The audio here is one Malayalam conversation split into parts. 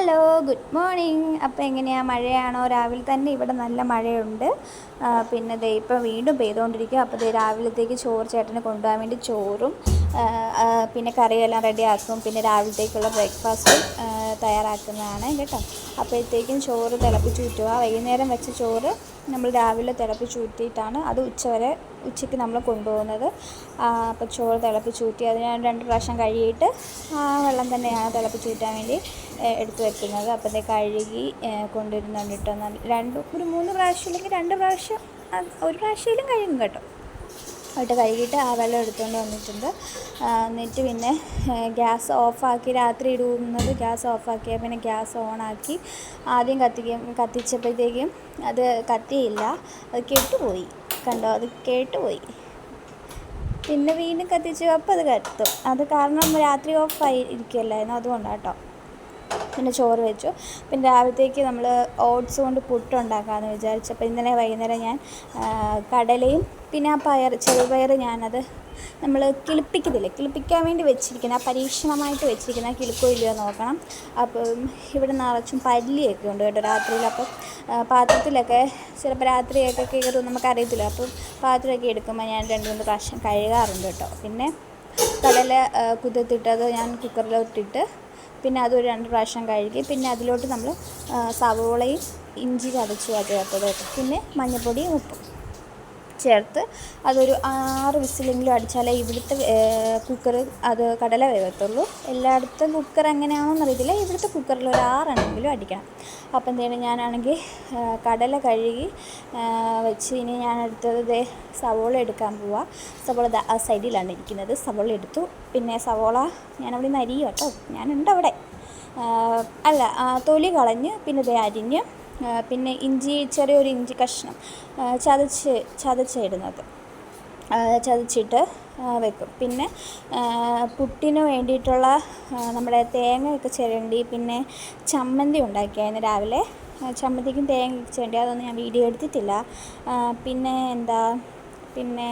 Hello good morning. അപ്പോൾ എങ്ങനെയാണ് മഴയാണോ? രാവിലെ തന്നെ ഇവിടെ നല്ല മഴയുണ്ട്. പിന്നെ ദേ ഇപ്പോൾ വീണ്ടും പെയ്തുകൊണ്ടിരിക്കുക അപ്പോൾ ദേ രാവിലത്തേക്ക് ചോറ് ചേട്ടന് കൊണ്ടുപോകാൻ വേണ്ടി ചോറും പിന്നെ കറിയെല്ലാം റെഡിയാക്കും. പിന്നെ രാവിലത്തേക്കുള്ള ബ്രേക്ക്ഫാസ്റ്റും തയ്യാറാക്കുന്നതാണ് കേട്ടോ. അപ്പോഴത്തേക്കും ചോറ് തിളപ്പിച്ച് ചുറ്റുക വൈകുന്നേരം വെച്ച ചോറ് നമ്മൾ രാവിലെ തിളപ്പിച്ച് ചുറ്റിയിട്ടാണ് അത് ഉച്ചവരെ ഉച്ചയ്ക്ക് നമ്മൾ കൊണ്ടുപോകുന്നത്. അപ്പോൾ ചോറ് തിളപ്പിച്ച് ചുറ്റി അത് ഞാൻ രണ്ട് പ്രാവശ്യം കഴുകിയിട്ട് വെള്ളം തന്നെയാണ് തിളപ്പിച്ച് ചുറ്റാൻ വേണ്ടി എടുത്തു വെക്കുന്നത്. അപ്പോൾ ഇത് കഴുകി കൊണ്ടുവരുന്നുണ്ട് കേട്ടോ. രണ്ട് ഒരു മൂന്ന് പ്രാവശ്യം അല്ലെങ്കിൽ രണ്ട് പ്രാവശ്യം ഒരു പ്രാവശ്യമെങ്കിലും കഴുകും കേട്ടോ. എന്നിട്ട് കഴുകിയിട്ട് ആ വെള്ളം എടുത്തുകൊണ്ട് വന്നിട്ടുണ്ട്. എന്നിട്ട് പിന്നെ ഗ്യാസ് ഓഫാക്കി രാത്രി ഇടുന്നത് ഗ്യാസ് ഓഫാക്കിയ പിന്നെ ഗ്യാസ് ഓണാക്കി ആദ്യം കത്തിക്കും കത്തിച്ചപ്പോഴത്തേക്കും അത് കത്തിയില്ല. അത് കെട്ടുപോയി. കണ്ടോ? അത് കേട്ടുപോയി. പിന്നെ വീണ്ടും കത്തിച്ചു. അപ്പോൾ അത് കത്തും. അത് കാരണം രാത്രി ഓഫായി ഇരിക്കുമല്ലായിരുന്നു അതുകൊണ്ടാണ് കേട്ടോ പിന്നെ ചോറ് വെച്ചു. പിന്നെ രാവിലത്തേക്ക് നമ്മൾ ഓട്സ് കൊണ്ട് പുട്ടുണ്ടാക്കാമെന്ന് വിചാരിച്ചപ്പോൾ ഇന്നലെ വൈകുന്നേരം ഞാൻ കടലയും പിന്നെ ആ പയർ ചെറുപയർ ഞാനത് നമ്മൾ കിളിപ്പിക്കത്തില്ലേ? കിളിപ്പിക്കാൻ വേണ്ടി വെച്ചിരിക്കുന്ന ആ പരീക്ഷണമായിട്ട് വെച്ചിരിക്കുന്ന കിളിക്കോ ഇല്ലയോ നോക്കണം. അപ്പം ഇവിടെ നിറച്ചും പല്ലിയൊക്കെ ഉണ്ട് കേട്ടോ രാത്രിയിൽ. അപ്പം പാത്രത്തിലൊക്കെ ചിലപ്പോൾ രാത്രിയൊക്കെ കയറും നമുക്കറിയത്തില്ല. അപ്പം പാത്രമൊക്കെ എടുക്കുമ്പോൾ ഞാൻ രണ്ട് മൂന്ന് പ്രാവശ്യം കഴുകാറുണ്ട് കേട്ടോ. പിന്നെ കടല കുതിർത്തിട്ടത് ഞാൻ കുക്കറിലോട്ടിട്ട് പിന്നെ അതൊരു രണ്ട് പ്രാവശ്യം കഴുകി പിന്നെ അതിലോട്ട് നമ്മൾ സവോളയും ഇഞ്ചി ചതച്ചു ചേർത്തത് പിന്നെ മഞ്ഞൾപ്പൊടിയും ഉപ്പും. ചേർത്ത് അതൊരു ആറ് വിസിലെങ്കിലും അടിച്ചാലേ ഇവിടുത്തെ കുക്കർ അത് കടല വേവത്തുള്ളൂ. എല്ലായിടത്തും കുക്കർ എങ്ങനെയാണെന്ന് അറിയത്തില്ല. ഇവിടുത്തെ കുക്കറിൽ ഒരു ആറെണ്ണമെങ്കിലും അടിക്കണം. അപ്പം എന്തെങ്കിലും ഞാനാണെങ്കിൽ കടല കഴുകി വെച്ച് ഇനി ഞാൻ എടുത്തത് ഇതേ സവോള എടുക്കാൻ പോവാം. സവോള ആ സൈഡിലാണ് ഇരിക്കുന്നത്. സവോള എടുത്തു. പിന്നെ സവോള ഞാൻ അവിടെ നിന്ന് അരിയും കേട്ടോ. ഞാനുണ്ട് അവിടെ. അല്ല തൊലി കളഞ്ഞ് പിന്നെ ഇത് അരിഞ്ഞ് പിന്നെ ഇഞ്ചി ചെറിയൊരു ഇഞ്ചി കഷ്ണം ചതച്ച് ചതച്ചിടുന്നത്. ചതച്ചിട്ട് വെക്കും. പിന്നെ പുട്ടിന് വേണ്ടിയിട്ടുള്ള നമ്മുടെ തേങ്ങയൊക്കെ ചിരണ്ടി പിന്നെ ചമ്മന്തി ഉണ്ടാക്കിയായിരുന്നു രാവിലെ. ചമ്മന്തിക്കും തേങ്ങ ചിരണ്ടി അതൊന്നും ഞാൻ വീഡിയോ എടുത്തിട്ടില്ല. പിന്നെ എന്താ പിന്നെ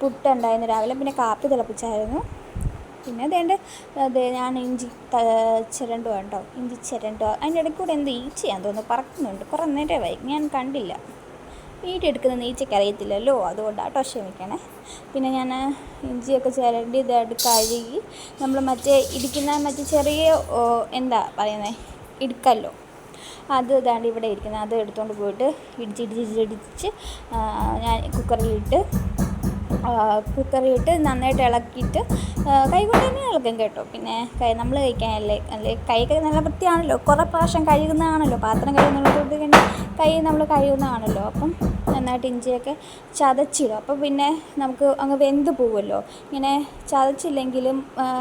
പുട്ടുണ്ടായിരുന്നു രാവിലെ പിന്നെ കാപ്പി തിളപ്പിച്ചായിരുന്നു. പിന്നെ അതേണ്ട അത് ഞാൻ ഇഞ്ചി ചിരണ്ടുക കേട്ടോ ഇഞ്ചി ചിരണ്ടോ. അതിന്റെ ഇടയ്ക്ക് കൂടെ എന്ത് ഈച്ചയാന്ന് തോന്നുന്നു. പറക്കുന്നുണ്ട്. കുറേ വൈ ഞാൻ കണ്ടില്ല. വീഡിയോ എടുക്കുന്ന ഈച്ചയ്ക്ക് അറിയത്തില്ലല്ലോ. അതുകൊണ്ടാട്ടോ ക്ഷമിക്കണേ. പിന്നെ ഞാൻ ഇഞ്ചിയൊക്കെ ചിരണ്ടി ഇതായിട്ട് കഴുകി നമ്മൾ മറ്റേ ഇടിക്കുന്ന മറ്റേ ചെറിയ എന്താ പറയുന്നത് ഇടുക്കല്ലോ. അത് ഇതാണ്ട് ഇവിടെ ഇരിക്കുന്നത്. അത് എടുത്തുകൊണ്ട് പോയിട്ട് ഇടിച്ച് ഇടിച്ച് ഇടിച്ച് ആ, ഞാൻ കുക്കറിലിട്ട് കുക്കറിലിട്ട് നന്നായിട്ട് ഇളക്കിയിട്ട് ആ, കൈ കൊണ്ട് തന്നെ നൽകും കേട്ടോ. പിന്നെ കൈ നമ്മൾ കഴിക്കാനല്ലേ അല്ലേ കൈ നല്ല വൃത്തിയാണല്ലോ. കുറേ പ്രാവശ്യം കഴുകുന്നതാണല്ലോ പാത്രം കഴുകുന്നത് തന്നെ കൈ നമ്മൾ കഴുകുന്നതാണല്ലോ. അപ്പം നന്നായിട്ട് ഇഞ്ചിയൊക്കെ ചതച്ചിടും. അപ്പോൾ പിന്നെ നമുക്ക് അങ്ങ് വെന്ത് പോകുമല്ലോ ഇങ്ങനെ ചതച്ചില്ലെങ്കിലും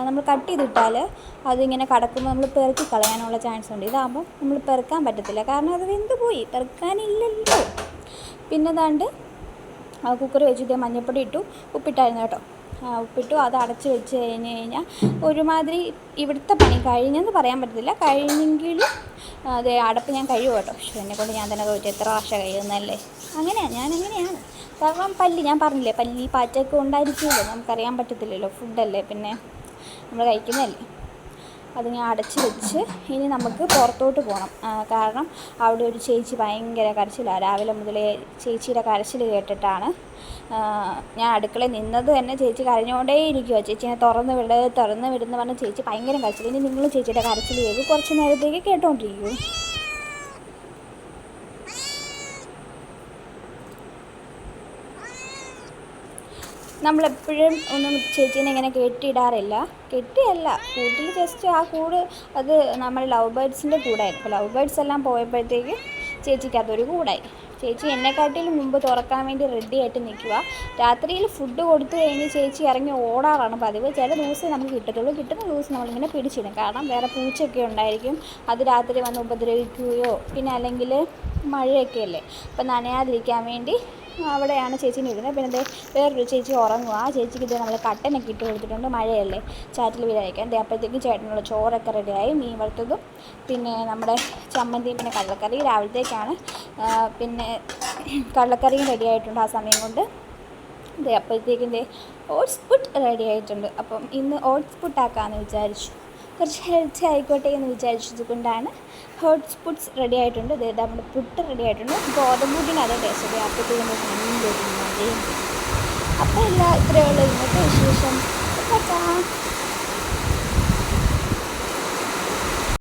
നമ്മൾ കട്ട് ചെയ്തിട്ടാൽ അതിങ്ങനെ കടക്കുമ്പോൾ നമ്മൾ പെറുക്കി കളയാനുള്ള ചാൻസ് ഉണ്ട്. ഇതാകുമ്പോൾ നമ്മൾ പെറുക്കാൻ പറ്റത്തില്ല. കാരണം അത് വെന്ത് പോയി. പെറുക്കാനില്ലല്ലോ. പിന്നെ ദാണ്ട് കുക്കർ വെച്ചിട്ട് മഞ്ഞൾപ്പൊടി ഇട്ടു. ഉപ്പിട്ടായിരുന്നു കേട്ടോ. ഉപ്പിട്ടു അത് അടച്ചു വെച്ച് കഴിഞ്ഞ് കഴിഞ്ഞാൽ ഒരുമാതിരി ഇവിടുത്തെ പണി കഴിഞ്ഞെന്ന് പറയാൻ പറ്റത്തില്ല. കഴിഞ്ഞെങ്കിലും അതെ അടപ്പ് ഞാൻ കഴിയും കേട്ടോ? പക്ഷേ എന്നെ കൊണ്ട് ഞാൻ തന്നെ തോറ്റു. എത്ര വർഷം കഴിയുന്നല്ലേ? അങ്ങനെയാണ് ഞാൻ അങ്ങനെയാണ്. കാരണം പല്ലി ഞാൻ പറഞ്ഞില്ലേ പല്ലി പാറ്റൊക്കെ ഉണ്ടായിരിക്കുമല്ലോ. നമുക്കറിയാൻ പറ്റത്തില്ലല്ലോ ഫുഡല്ലേ? പിന്നെ നമ്മൾ കഴിക്കുന്നതല്ലേ? അത് ഞാൻ അടച്ച് വെച്ച് ഇനി നമുക്ക് പുറത്തോട്ട് പോകണം. കാരണം അവിടെ ഒരു ചേച്ചി ഭയങ്കര കരച്ചിലാണ്. രാവിലെ മുതലേ ചേച്ചിയുടെ കരച്ചിൽ കേട്ടിട്ടാണ് ഞാൻ അടുക്കളയിൽ നിന്നത് തന്നെ ചേച്ചി കരഞ്ഞുകൊണ്ടേ ഇരിക്കുക ചേച്ചിനെ തുറന്ന് വിട് തുറന്ന് വിടുന്ന് പറഞ്ഞ ചേച്ചി ഭയങ്കര കരച്ചിൽ. ഇനി നിങ്ങൾ ചേച്ചിയുടെ കരച്ചിൽ കേൾക്കും കുറച്ച് നേരത്തേക്ക് കേട്ടോണ്ടിരിക്കൂ. നമ്മളെപ്പോഴും ഒന്നും ചേച്ചീനെ ഇങ്ങനെ കെട്ടിയിടാറില്ല. കെട്ടിയല്ല കൂട്ടിൽ ജസ്റ്റ് ആ കൂട് അത് നമ്മൾ ലവ് ബേഡ്സിന്റെ കൂടായിരുന്നു ലവ് ബേർഡ്സ് എല്ലാം പോയപ്പോഴത്തേക്ക് ചേച്ചിക്ക് അതൊരു കൂടായി. ചേച്ചി എന്നെക്കാട്ടിലും മുമ്പ് തുറക്കാൻ വേണ്ടി റെഡി ആയിട്ട് നിൽക്കുക. രാത്രിയിൽ ഫുഡ് കൊടുത്തു കഴിഞ്ഞ് ചേച്ചി ഇറങ്ങി ഓടാറാണ് പതിവ്. ചില ദിവസം നമുക്ക് കിട്ടത്തുള്ളൂ. കിട്ടുന്ന ദിവസം നമ്മളിങ്ങനെ പിടിച്ചിടും. കാരണം വേറെ പൂച്ചയൊക്കെ ഉണ്ടായിരിക്കും. അത് രാത്രി വന്ന് ഉപദ്രവിക്കുകയോ പിന്നെ അല്ലെങ്കിൽ മഴയൊക്കെ അല്ലേ അപ്പം നനയാതിരിക്കാൻ വേണ്ടി അവിടെയാണ് ചേച്ചീനെ ഇരുന്നത് പിന്നെ വേറൊരു ചേച്ചി ഉറങ്ങുക ആ ചേച്ചിക്ക് ഇത് നമ്മൾ കട്ടനൊക്കെ ഇട്ട് കൊടുത്തിട്ടുണ്ട്. മഴയല്ലേ. ചാറ്റിൽ വിചാരിക്കാം. ദേ അപ്പോഴത്തേക്കും ചേട്ടനുള്ള ചോറൊക്കെ റെഡിയായി. മീൻ വറുത്തതും. പിന്നെ നമ്മുടെ ചമ്മന്തി പിന്നെ കടലക്കറി രാവിലത്തേക്കാണ്. പിന്നെ കടലക്കറിയും റെഡി ആയിട്ടുണ്ട് ആ സമയം കൊണ്ട്. ദേ അപ്പോഴത്തേക്കിന്റെ ഓട്സ് പുട്ട് റെഡി ആയിട്ടുണ്ട് അപ്പം ഇന്ന് ഓട്സ് പുട്ടാക്കാമെന്ന് വിചാരിച്ചു. കുറച്ച് ഹെൽത്തി ആയിക്കോട്ടെ എന്ന് വിചാരിച്ചത് കൊണ്ടാണ് ഹോട്ട് സ്പുട്സ് റെഡി ആയിട്ടുണ്ട്. അതായത് നമ്മുടെ പുട്ട് റെഡി ആയിട്ടുണ്ട്. ഗോതമ്പ് പുട്ടിന് അതേ ടേസ്റ്റ് അപ്പത്തേക്കും നല്ലൊരു മഴയും അപ്പോൾ എല്ലാ ഇത്രയുള്ള ഇന്നത്തെ വിശേഷം.